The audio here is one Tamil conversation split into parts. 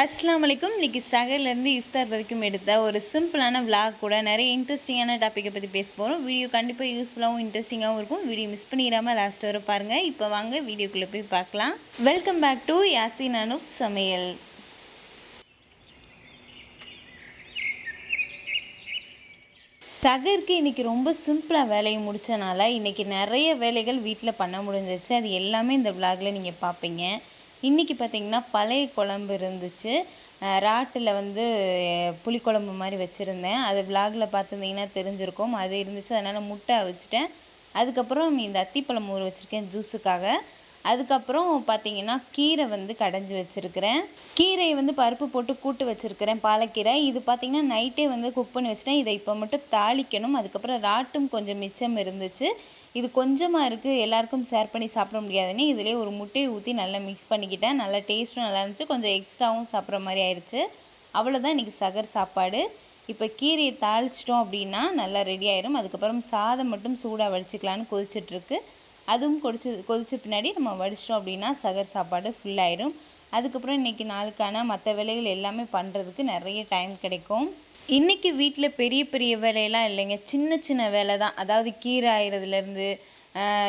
அஸ்லாம் வலைக்கும் இன்றைக்கி சகர்லேருந்து இஃப்தார் வரைக்கும் எடுத்த ஒரு சிம்பிளான விளாக் கூட நிறைய இன்ட்ரெஸ்டிங்கான டாப்பிக்கை பற்றி பேச போகிறோம் வீடியோ கண்டிப்பாக யூஸ்ஃபுல்லாகவும் இன்ட்ரெஸ்டிங்காகவும் இருக்கும். வீடியோ மிஸ் பண்ணிடாமல் லாஸ்ட் வர பாருங்கள் இப்போ வாங்க வீடியோக்குள்ளே போய் பார்க்கலாம். Welcome back to Yasin Anup சமையல் சகருக்கு இன்றைக்கி ரொம்ப சிம்பிளாக வேலையை முடித்தனால இன்றைக்கி நிறைய வேலைகள் வீட்டில் பண்ண முடிஞ்சிருச்சு. அது எல்லாமே இந்த விளாகில் நீங்கள் பார்ப்பீங்க. இன்றைக்கி பார்த்தீங்கன்னா பழைய குழம்பு இருந்துச்சு. ராட்டில் வந்து புளிக்குழம்பு மாதிரி வச்சுருந்தேன். அது விலாகில் பார்த்துருந்தீங்கன்னா தெரிஞ்சிருக்கும். அது இருந்துச்சு அதனால் முட்டை வச்சுட்டேன் அதுக்கப்புறம் இந்த அத்திப்பழம் ஊற வச்சுருக்கேன் ஜூஸுக்காக அதுக்கப்புறம் பார்த்தீங்கன்னா கீரை வந்து கடைஞ்சி வச்சுருக்கிறேன். கீரையை வந்து பருப்பு போட்டு கூட்டு வச்சுருக்கிறேன் பாலக்கீரை. இது பார்த்திங்கன்னா நைட்டே வந்து குக் பண்ணி வச்சுட்டேன். இதை இப்போ மட்டும் தாளிக்கணும். அதுக்கப்புறம் ராட்டும் கொஞ்சம் மிச்சம் இருந்துச்சு. இது கொஞ்சமாக இருக்குது எல்லாருக்கும் ஷேர் பண்ணி சாப்பிட முடியாதுன்னு இதிலே ஒரு முட்டையை ஊற்றி நல்லா மிக்ஸ் பண்ணிக்கிட்டேன். நல்லா டேஸ்ட்டும் நல்லா இருந்துச்சு. கொஞ்சம் எக்ஸ்ட்ராவும் சாப்பிட்ற மாதிரி ஆயிடுச்சு அவ்வளோதான் இன்றைக்கி சகர் சாப்பாடு. இப்போ கீரையை தாளிச்சிட்டோம் அப்படின்னா நல்லா ரெடி ஆயிரும். அதுக்கப்புறம் சாதம் மட்டும் சூடாக வடிச்சிக்கலான்னு கொதிச்சிட்ருக்கு. அதுவும் கொதிச்சு கொதிச்ச பின்னாடி நம்ம வடிச்சிட்டோம் அப்படின்னா சகர் சாப்பாடு ஃபுல்லாயிரும் அதுக்கப்புறம் இன்றைக்கி நாளுக்கான மற்ற வேலைகள் எல்லாமே பண்ணுறதுக்கு நிறைய டைம் கிடைக்கும். இன்றைக்கி வீட்டில் பெரிய பெரிய வேலையெல்லாம் இல்லைங்க. சின்ன சின்ன வேலை தான் அதாவது கீரை ஆயிறதுலேருந்து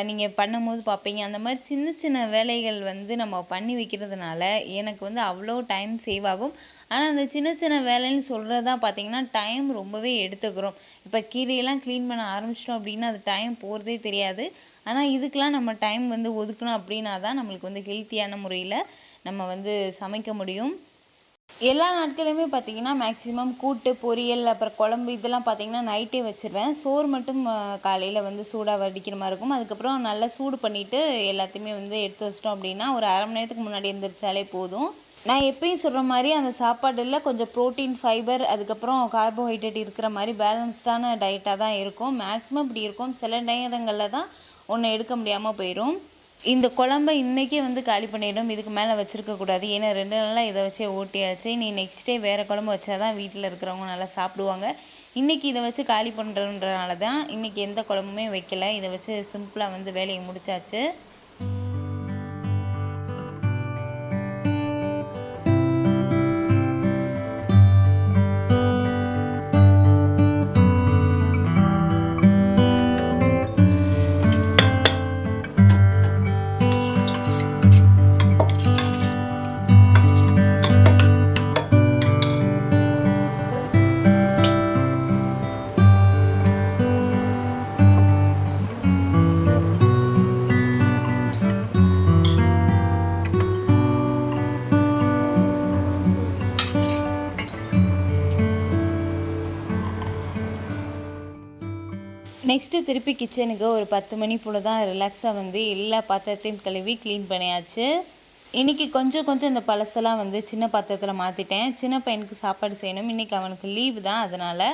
நீங்கள் பண்ணும்போது பார்ப்பீங்க. அந்த மாதிரி சின்ன சின்ன வேலைகள் வந்து நம்ம பண்ணி வைக்கிறதுனால எனக்கு வந்து அவ்வளோ டைம் சேவ் ஆகும். ஆனால் அந்த சின்ன சின்ன வேலைன்னு சொல்கிறதா பார்த்திங்கன்னா டைம் ரொம்பவே எடுத்துக்கிறோம். இப்போ கீரையெல்லாம் க்ளீன் பண்ண ஆரம்பிச்சிட்டோம் அப்படின்னா அது டைம் போகிறதே தெரியாது. ஆனால் இதுக்கெலாம் நம்ம டைம் வந்து ஒதுக்கணும் அப்படின்னா தான் நம்மளுக்கு வந்து ஹெல்த்தியான முறையில் நம்ம வந்து சமைக்க முடியும். எல்லா நாட்களுமே பார்த்தீங்கன்னா மேக்ஸிமம் கூட்டு பொரியல் அப்புறம் குழம்பு இதெல்லாம் பார்த்தீங்கன்னா நைட்டே வச்சிருவேன். சோறு மட்டும் காலையில் வந்து சூடாக வடிக்கிற மாதிரி இருக்கும். அதுக்கப்புறம் நல்லா சூடு பண்ணிவிட்டு எல்லாத்தையுமே வந்து எடுத்து வச்சிட்டோம் அப்படின்னா ஒரு அரை மணி நேரத்துக்கு முன்னாடி எந்திரிச்சாலே போதும். நான் எப்பயும் சொல்கிற மாதிரி அந்த சாப்பாடில் கொஞ்சம் ப்ரோட்டீன் ஃபைபர் அதுக்கப்புறம் கார்போஹைட்ரேட் இருக்கிற மாதிரி பேலன்ஸ்டான டயட்டாக தான் இருக்கும். மேக்ஸிமம் இப்படி இருக்கும். சில நேரங்களில் தான் ஒன்று எடுக்க முடியாமல் போயிடும் இந்த குழம்ப இன்றைக்கே வந்து காலி பண்ணிடும் இதுக்கு மேலே வச்சுருக்கக்கூடாது ஏன்னா ரெண்டு நாளாக இதை வச்சே ஓட்டியாச்சு. நீ நெக்ஸ்ட் டே வேறு குழம்பு வச்சா தான் வீட்டில் இருக்கிறவங்க நல்லா சாப்பிடுவாங்க. இன்றைக்கி இதை வச்சு காலி பண்ணுறதுன்றனால தான் இன்றைக்கி எந்த குழம்புமே வைக்கல. இதை வச்சு சிம்பிளாக வந்து வேலையை முடிச்சாச்சு. நெக்ஸ்ட்டு திருப்பி கிச்சனுக்கு ஒரு பத்து மணி போல் தான் ரிலாக்ஸாக வந்து எல்லா பாத்திரத்தையும் கழுவி க்ளீன் பண்ணியாச்சு. இன்றைக்கி கொஞ்சம் கொஞ்சம் இந்த பழசெல்லாம் வந்து சின்ன பாத்திரத்தில் மாற்றிட்டேன் சின்ன பையனுக்கு சாப்பாடு செய்யணும். இன்றைக்கி அவனுக்கு லீவு தான். அதனால்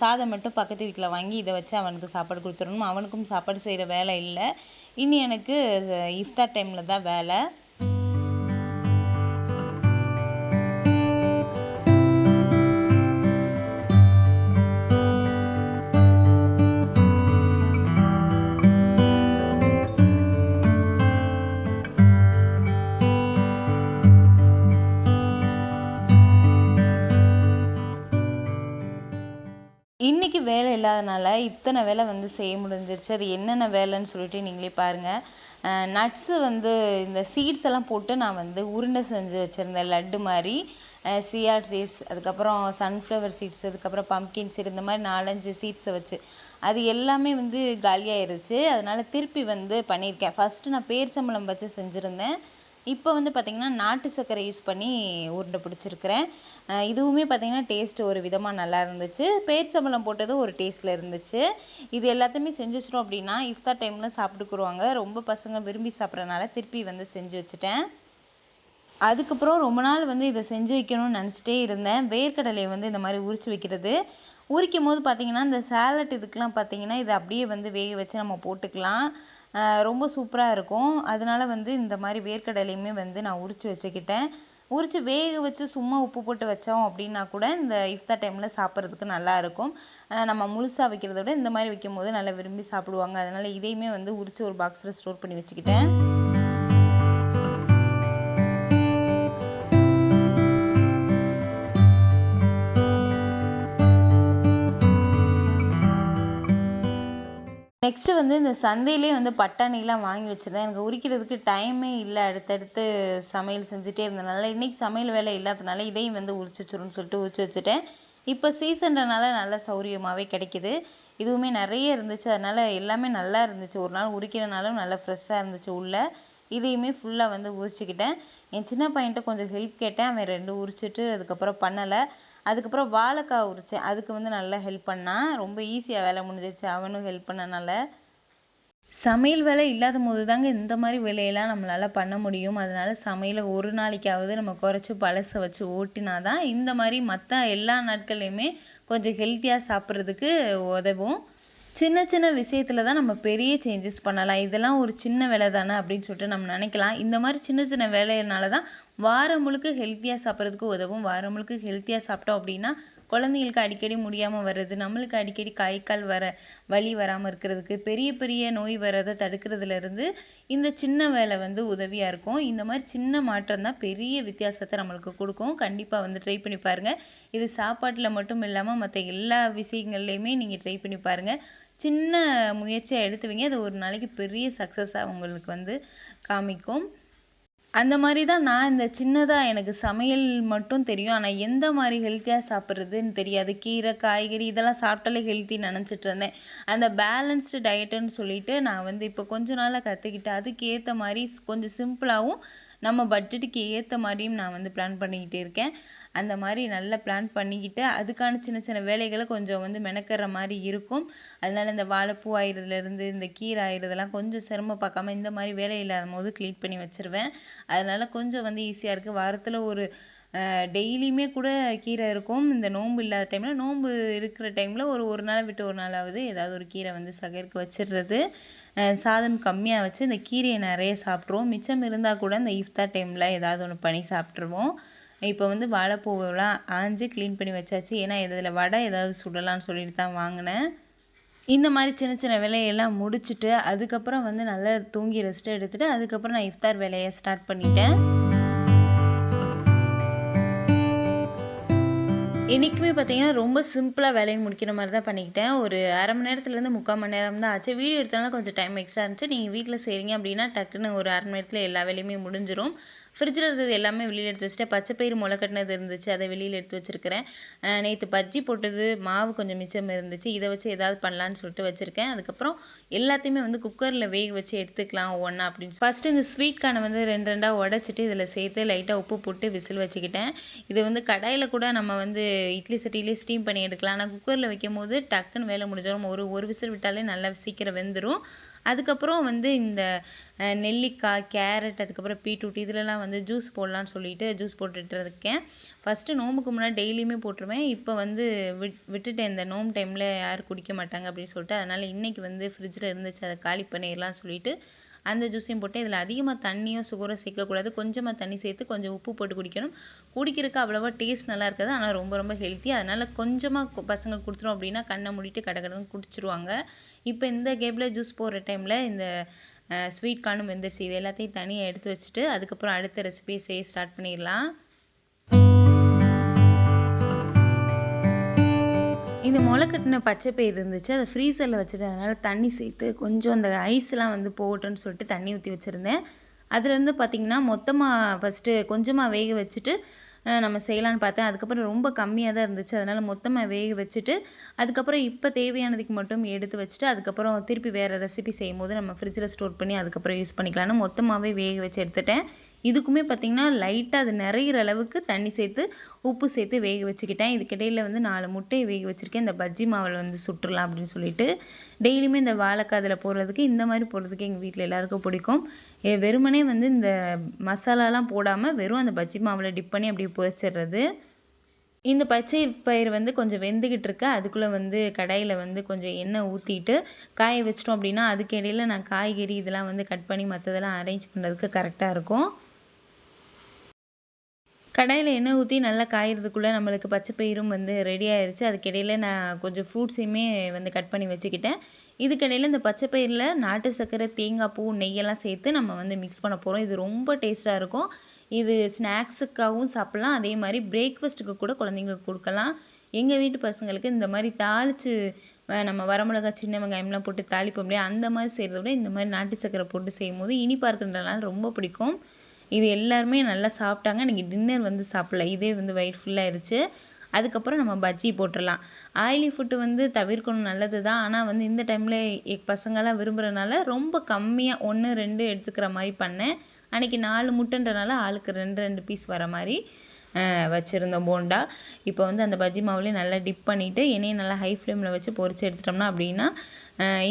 சாதம் மட்டும் பக்கத்து வீட்டில் வாங்கி இதை வச்சு அவனுக்கு சாப்பாடு கொடுத்துடணும். அவனுக்கும் சாப்பாடு செய்கிற வேலை இல்லை. இனி எனக்கு இஃப்தார் டைமில் தான் வேலை. வேலை இல்லாதனால இத்தனை வேலை வந்து செய்ய முடிஞ்சிருச்சு. அது என்னென்ன வேலைன்னு சொல்லிட்டு நீங்களே பாருங்கள் நட்ஸு வந்து இந்த சீட்ஸ் எல்லாம் போட்டு நான் வந்து உருண்டை செஞ்சு வச்சுருந்தேன் லட்டு மாதிரி. சியாட் சீட்ஸ் அதுக்கப்புறம் சன்ஃப்ளவர் சீட்ஸ் அதுக்கப்புறம் பம்கின் சீட் இந்த மாதிரி நாலஞ்சு சீட்ஸை வச்சு. அது எல்லாமே வந்து காலியாகிருச்சு அதனால் திருப்பி வந்து பண்ணியிருக்கேன். ஃபஸ்ட்டு நான் பேரிச்சம்பழம் வச்சு செஞ்சுருந்தேன். இப்போ வந்து பார்த்திங்கன்னா நாட்டு சர்க்கரை யூஸ் பண்ணி உருண்டை பிடிச்சிருக்கிறேன். இதுவுமே பார்த்திங்கன்னா டேஸ்ட் ஒரு விதமாக நல்லா இருந்துச்சு. பேர்ச்சம்பளம் போட்டது ஒரு டேஸ்ட்டில் இருந்துச்சு. இது எல்லாத்தையுமே செஞ்சு வச்சிட்டோம் அப்படின்னா இஃப்தா டைமில் சாப்பிட்டுக்குருவாங்க. ரொம்ப பசங்க விரும்பி சாப்பிட்றனால திருப்பி வந்து செஞ்சு வச்சுட்டேன். அதுக்கப்புறம் ரொம்ப நாள் வந்து இதை செஞ்சு வைக்கணும்னு நினச்சிட்டே இருந்தேன். வேர்க்கடலையை வந்து இந்த மாதிரி உரித்து வைக்கிறது. உரிக்கும் போது பார்த்திங்கன்னா இந்த சேலட் இதுக்கெலாம் பார்த்திங்கன்னா இதை அப்படியே வந்து வேக வச்சு நம்ம போட்டுக்கலாம். ரொம்ப சூப்பராக இருக்கும். அதனால வந்து இந்த மாதிரி வேர்க்கடலையுமே வந்து நான் உரித்து வச்சுக்கிட்டேன். உரித்து வேக வச்சு சும்மா உப்பு போட்டு வச்சோம் அப்படின்னா கூட இந்த இஃப்தா டைமில் சாப்பிட்றதுக்கு நல்லாயிருக்கும் நம்ம முழுசாக வைக்கிறத விட இந்த மாதிரி வைக்கும்போது நல்லா விரும்பி சாப்பிடுவாங்க. அதனால் இதையுமே வந்து உரித்து ஒரு பாக்ஸில் ஸ்டோர் பண்ணி வச்சுக்கிட்டேன். நெக்ஸ்ட்டு வந்து இந்த சந்தையிலே வந்து பட்டாணிலாம் வாங்கி வச்சுருந்தேன். எனக்கு உரிக்கிறதுக்கு டைமே இல்லை. அடுத்தடுத்து சமையல் செஞ்சுட்டே இருந்தனால இன்றைக்கி சமையல் வேலை இல்லாதனால இதையும் வந்து உரிச்சு வச்சுருன்னு சொல்லிட்டு உரிச்சு வச்சுட்டேன். இப்போ சீசன்றனால நல்லா சௌரியமாகவே கிடைக்கிது. இதுவுமே நிறைய இருந்துச்சு. அதனால் எல்லாமே நல்லா இருந்துச்சு. ஒரு நாள் உரிக்கிறனாலும் நல்லா ஃப்ரெஷ்ஷாக இருந்துச்சு உள்ளே. இதையுமே ஃபுல்லாக வந்து உரிச்சிக்கிட்டேன். என் சின்ன பையன்கிட்ட கொஞ்சம் ஹெல்ப் கேட்டேன். அவன் ரெண்டு உரிச்சிட்டு அதுக்கப்புறம் பண்ணலை. அதுக்கப்புறம் வாழைக்காய் உரித்தேன் அதுக்கு வந்து நல்லா ஹெல்ப் பண்ணான் ரொம்ப ஈஸியாக வேலை முடிஞ்சிச்சு அவனும் ஹெல்ப் பண்ணனால. சமையல் வேலை இல்லாத போது தாங்க இந்த மாதிரி வேலையெல்லாம் நம்மளால் பண்ண முடியும். அதனால் சமையலை ஒரு நாளைக்காவது நம்ம குறைச்சி பழசை வச்சு ஓட்டினா தான் இந்த மாதிரி மற்ற எல்லா நாட்கள்லையுமே கொஞ்சம் ஹெல்த்தியாக சாப்பிட்றதுக்கு உதவும். சின்ன சின்ன விஷயத்தில் தான் நம்ம பெரிய சேஞ்சஸ் பண்ணலாம். இதெல்லாம் ஒரு சின்ன வேலை தானே அப்படின்னு சொல்லிட்டு நம்ம நினைக்கலாம். இந்த மாதிரி சின்ன சின்ன வேலையினால தான் வாரம் முழுக்க ஹெல்த்தியாக சாப்பிட்றதுக்கு உதவும். வாரம் முழுக்க ஹெல்த்தியாக சாப்பிட்டோம் அப்படின்னா குழந்தைங்களுக்கு அடிக்கடி முடியாமல் வர்றது நம்மளுக்கு அடிக்கடி கை கால் வர வலி வராமல் இருக்கிறதுக்கு பெரிய பெரிய நோய் வர்றதை தடுக்கிறதுலேருந்து இந்த சின்ன வேலை வந்து உதவியாக இருக்கும். இந்த மாதிரி சின்ன மாற்றம் தான் பெரிய வித்தியாசத்தை நம்மளுக்கு கொடுக்கும். கண்டிப்பாக வந்து ட்ரை பண்ணி பாருங்கள் இது சாப்பாட்டில் மட்டும் இல்லாமல் மற்ற எல்லா விஷயங்கள்லையுமே நீங்கள் ட்ரை பண்ணி பாருங்கள் சின்ன முயற்சியாக எடுத்துவீங்க அது ஒரு நாளைக்கு பெரிய சக்ஸஸாக உங்களுக்கு வந்து காமிக்கும். அந்த மாதிரி தான் நான் இந்த சின்னதாக எனக்கு சமையல் மட்டும் தெரியும். ஆனால் எந்த மாதிரி ஹெல்த்தியாக சாப்பிட்றதுன்னு தெரியாது. கீரை காய்கறி இதெல்லாம் சாப்பிட்டாலே ஹெல்த்தி நினச்சிட்டு இருந்தேன். அந்த பேலன்ஸ்டு டயட்டுன்னு சொல்லிட்டு நான் வந்து இப்போ கொஞ்ச நாளாக கற்றுக்கிட்டேன் அதுக்கு ஏற்ற மாதிரி கொஞ்சம் சிம்பிளாகவும் நம்ம பட்ஜெட்டுக்கு ஏற்ற மாதிரியும் நான் வந்து பிளான் பண்ணிக்கிட்டே இருக்கேன். அந்த மாதிரி நல்லா பிளான் பண்ணிக்கிட்டு அதுக்கான சின்ன சின்ன வேலைகளை கொஞ்சம் வந்து மெனக்கிற மாதிரி இருக்கும். அதனால் இந்த வாழைப்பூ ஆயிரதுலேருந்து இந்த கீரை ஆயிரதெல்லாம் கொஞ்சம் சிரமம் பார்க்காம இந்த மாதிரி வேலை இல்லாத போது க்ளீன் பண்ணி வச்சுருவேன். அதனால் கொஞ்சம் வந்து ஈஸியாக இருக்குது வாரத்தில் ஒரு டெய்லியுமே கூட கீரை இருக்கும். இந்த நோன்பு இல்லாத டைமில் நோன்பு இருக்கிற டைமில் ஒரு ஒரு நாள் விட்டு ஒரு நாளாவது ஏதாவது ஒரு கீரை வந்து சகருக்கு வச்சிடுறது சாதம் கம்மியாக வச்சு இந்த கீரையை நிறைய சாப்பிட்ருவோம். மிச்சம் இருந்தால் கூட இந்த இஃப்தார் டைமில் ஏதாவது ஒன்று பண்ணி சாப்பிட்ருவோம். இப்போ வந்து வாழைப்பூவெல்லாம் ஆஞ்சு க்ளீன் பண்ணி வச்சாச்சு. ஏன்னா இதில் வடை ஏதாவது சுடலான்னு சொல்லிட்டு தான் வாங்கினேன். இந்த மாதிரி சின்ன சின்ன வேலையெல்லாம் முடிச்சுட்டு அதுக்கப்புறம் வந்து நல்லா தூங்கி ரெஸ்ட் எடுத்துகிட்டு அதுக்கப்புறம் நான் இஃப்தார் வேலையை ஸ்டார்ட் பண்ணிட்டேன். இன்றைக்குமே பார்த்தீங்கன்னா ரொம்ப சிம்பிளாக வேலையை முடிக்கிற மாதிரி தான் பண்ணிக்கிட்டேன். ஒரு அரை மணி நேரத்துலேருந்து முக்கால் மணி நேரம் தான் ஆச்சு. வீடியோ எடுத்தாலும் கொஞ்சம் டைம் எக்ஸ்ட்ரா இருந்துச்சு. நீங்கள் வீட்டில் செய்கிறீங்க அப்படின்னா டக்குன்னு ஒரு அரை மணி நேரத்தில் எல்லா வேலையுமே முடிஞ்சிடும் ஃப்ரிட்ஜில் இருந்தது எல்லாமே வெளியில் எடுத்து வச்சுட்டு பச்சை பயிறு முளைக்கட்டினது இருந்துச்சு. அதை வெளியில் எடுத்து வச்சுருக்கிறேன். நேற்று பஜ்ஜி போட்டது மாவு கொஞ்சம் மிச்சம் இருந்துச்சு. இதை வச்சு ஏதாவது பண்ணலான்னு சொல்லிட்டு வச்சுருக்கேன். அதுக்கப்புறம் எல்லாத்தையுமே வந்து குக்கரில் வேக வச்சு எடுத்துக்கலாம் ஒன்றா அப்படின்னு ஃபஸ்ட்டு இந்த ஸ்வீட் கானை வந்து ரெண்டு ரெண்டாக உடச்சிட்டு இதில் சேர்த்து லைட்டாக உப்பு போட்டு விசில் வச்சுக்கிட்டேன். இது வந்து கடாயில் கூட நம்ம வந்து இட்லி சட்டியிலே ஸ்டீம் பண்ணி எடுக்கலாம். ஆனால் குக்கரில் வைக்கும் போது டக்குன்னு வேலை முடிஞ்சிடும். ஒரு ஒரு விசில் விட்டாலே நல்லா சீக்கிரம் வெந்துடும் அதுக்கப்புறம் வந்து இந்த நெல்லிக்காய் கேரட் அதுக்கப்புறம் பீட்ரூட் இதிலலாம் வந்து ஜூஸ் போடலான்னு சொல்லிட்டு ஜூஸ் போட்டுட்டு இருக்கேன். ஃபஸ்ட்டு நோம்புக்கு முன்னாடி டெய்லியுமே போட்டுருவேன். இப்போ வந்து விட் விட்டுட்டேன் இந்த நோம்பு டைமில் யாரும் குடிக்க மாட்டாங்க அப்படின்னு சொல்லிட்டு அதனால் இன்றைக்கி வந்து ஃப்ரிட்ஜில் இருந்துச்சு. அதை காலி பண்ணிடலாம்னு சொல்லிட்டு அந்த ஜூஸையும் போட்டு இதில் அதிகமாக தண்ணியும் சுகரும் சேர்க்கக்கூடாது கொஞ்சமாக தண்ணி சேர்த்து கொஞ்சம் உப்பு போட்டு குடிக்கணும். குடிக்கிறதுக்கு அவ்வளோவா டேஸ்ட் நல்லா இருக்காது. ஆனால் ரொம்ப ரொம்ப ஹெல்த்தி அதனால் கொஞ்சமாக பசங்க கொடுத்துரும் அப்படின்னா கண்ணை மூடிட்டு கடை கடன் குடிச்சிருவாங்க. இப்போ இந்த கேப்பில் ஜூஸ் போடுற டைமில் இந்த ஸ்வீட் கார்னும் வெந்துருச்சு. இது எல்லாத்தையும் தனியாக எடுத்து வச்சுட்டு அதுக்கப்புறம் அடுத்த ரெசிபியை செய்ய ஸ்டார்ட் பண்ணிடலாம். இந்த முளை கட்டின பச்சை பயிர் இருந்துச்சு. அதை ஃப்ரீசரில் வச்சது அதனால் தண்ணி சேர்த்து கொஞ்சம் அந்த ஐஸ்லாம் வந்து போகட்டும்னு சொல்லிட்டு தண்ணி ஊற்றி வச்சுருந்தேன். அதுலேருந்து பார்த்திங்கன்னா மொத்தமாக ஃபஸ்ட்டு கொஞ்சமாக வேக வச்சுட்டு நம்ம செய்யலான்னு பார்த்தேன். அதுக்கப்புறம் ரொம்ப கம்மியாக தான் இருந்துச்சு. அதனால் மொத்தமாக வேக வச்சுட்டு அதுக்கப்புறம் இப்போ தேவையானதுக்கு மட்டும் எடுத்து வச்சுட்டு அதுக்கப்புறம் திருப்பி வேறு ரெசிபி செய்யும் போது நம்ம ஃப்ரிட்ஜில் ஸ்டோர் பண்ணி அதுக்கப்புறம் யூஸ் பண்ணிக்கலாம்னு மொத்தமாகவே வேக வச்சு எடுத்துட்டேன். இதுக்குமே பார்த்திங்கன்னா லைட்டாக அது நிறையிற அளவுக்கு தண்ணி சேர்த்து உப்பு சேர்த்து வேக வச்சுக்கிட்டேன். இதுக்கிடையில் வந்து நாலு முட்டையை வேக வச்சுருக்கேன். இந்த பஜ்ஜி மாவில் வந்து சுட்டுடலாம் அப்படின்னு சொல்லிட்டு. டெய்லியுமே இந்த வாழைக்காய் அதில் போடுறதுக்கு இந்த மாதிரி போடுறதுக்கு எங்கள் வீட்டில் எல்லாருக்கும் பிடிக்கும். வெறுமனே வந்து இந்த மசாலாலாம் போடாமல் வெறும் அந்த பஜ்ஜி மாவில் டிப் பண்ணி அப்படியே பொரிச்சிடுறது. இந்த பச்சை பயிர் வந்து கொஞ்சம் வெந்துக்கிட்டு இருக்கு. அதுக்குள்ளே வந்து கடாயில் வந்து கொஞ்சம் எண்ணெய் ஊற்றிட்டு காய வச்சிட்டோம் அப்படின்னா அதுக்கு இடையில் நான் காய்கறி இதெல்லாம் வந்து கட் பண்ணி மற்றதெல்லாம் அரேஞ்ச் பண்ணுறதுக்கு கரெக்டாக இருக்கும். கடாயில் எண்ணெய் ஊற்றி நல்லா காயறதுக்குள்ளே நம்மளுக்கு பச்சை பயிரும் வந்து ரெடி ஆயிடுச்சு அதுக்கிடையில் நான் கொஞ்சம் ஃப்ரூட்ஸையுமே வந்து கட் பண்ணி வச்சுக்கிட்டேன். இதுக்கிடையில் இந்த பச்சை பயிரில் நாட்டு சர்க்கரை தேங்காய் பூ நெய்யெல்லாம் சேர்த்து நம்ம வந்து மிக்ஸ் பண்ண போகிறோம் இது ரொம்ப டேஸ்ட்டாக இருக்கும். இது ஸ்நாக்ஸுக்காகவும் சாப்பிட்லாம். அதே மாதிரி பிரேக்ஃபாஸ்ட்டுக்கு கூட குழந்தைங்களுக்கு கொடுக்கலாம். எங்கள் வீட்டு பசங்களுக்கு இந்த மாதிரி தாளித்து நம்ம வரமிளகா சின்ன வெங்காயம்லாம் போட்டு தாளிப்போம் இல்லையா? அந்த மாதிரி செய்கிறத விட இந்த மாதிரி நாட்டு சக்கரை போட்டு செய்யும் போது இனிப்பாக இருக்கின்றனால ரொம்ப பிடிக்கும். இது எல்லாருமே நல்லா சாப்பிட்டாங்க. இன்றைக்கி டின்னர் வந்து சாப்பிடல. இதே வந்து வயிறு இருந்துச்சு அதுக்கப்புறம் நம்ம பஜ்ஜி போட்டுடலாம். ஆயிலி ஃபுட்டு வந்து தவிர்க்கணும் நல்லது தான் ஆனால் வந்து இந்த டைமில் எக் பசங்களாம் விரும்புகிறனால ரொம்ப கம்மியாக ஒன்று ரெண்டு எடுத்துக்கிற மாதிரி பண்ணேன். அன்றைக்கி நாலு முட்டைன்றனால ஆளுக்கு ரெண்டு ரெண்டு பீஸ் வர மாதிரி வச்சுருந்தோம் போண்டா. இப்போ வந்து அந்த பஜ்ஜி மாவுலேயே நல்லா டிப் பண்ணிவிட்டு எண்ணெயை நல்லா ஹை ஃப்ளேமில் வச்சு பொறிச்சு எடுத்துட்டோம்னா அப்படின்னா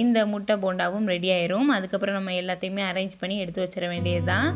இந்த முட்டை போண்டாவும் ரெடி ஆயிரும். அதுக்கப்புறம் நம்ம எல்லாத்தையுமே அரேஞ்ச் பண்ணி எடுத்து வச்சிட வேண்டியது தான்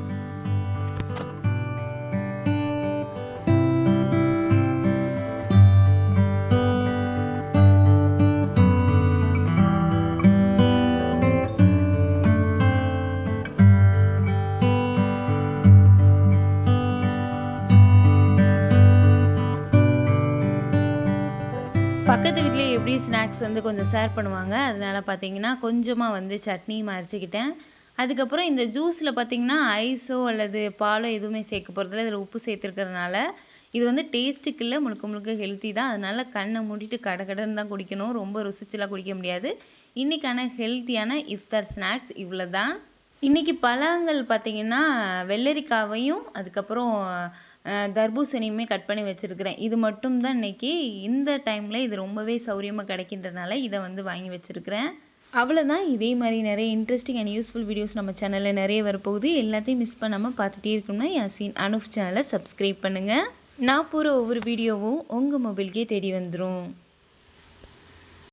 ஸ்நாக்ஸ் வந்து கொஞ்சம் ஷேர் பண்ணுவாங்க. அதனால பார்த்தீங்கன்னா கொஞ்சமாக வந்து சட்னியும் அரைச்சிக்கிட்டேன் அதுக்கப்புறம் இந்த ஜூஸில் பார்த்தீங்கன்னா ஐஸோ அல்லது பாலோ எதுவுமே சேர்க்க போகிறதில்ல இதில் உப்பு சேர்த்துருக்கறனால இது வந்து டேஸ்ட்டுக்கு இல்லை. முழுக்க முழுக்க ஹெல்த்தி தான். அதனால் கண்ணை மூடிட்டு கடை கடைன்னு தான் குடிக்கணும். ரொம்ப ருசிச்செல்லாம் குடிக்க முடியாது. இன்றைக்கான ஹெல்த்தியான இஃப்தார் ஸ்நாக்ஸ் இவ்வளோ தான் இன்றைக்கி பழங்கள் பார்த்தீங்கன்னா வெள்ளரிக்காவையும் அதுக்கப்புறம் தர்பூசணியுமே கட் பண்ணி வச்சுருக்கிறேன். இது மட்டும் தான் இன்றைக்கி இந்த டைமில் இது ரொம்பவே சௌரியமாக கிடைக்கின்றனால இதை வந்து வாங்கி வச்சுருக்கிறேன். அவ்வளோதான் இதே மாதிரி நிறைய இன்ட்ரெஸ்டிங் அண்ட் யூஸ்ஃபுல் வீடியோஸ் நம்ம சேனலில் நிறைய வரப்போகுது. எல்லாத்தையும் மிஸ் பண்ணாமல் பார்த்துட்டே இருக்கணும்னா யாசின் அனுஃப் சேனலை சப்ஸ்கிரைப் பண்ணுங்கள் நான் போகிற ஒவ்வொரு வீடியோவும் உங்கள் மொபைலுக்கே தேடி வந்துடும்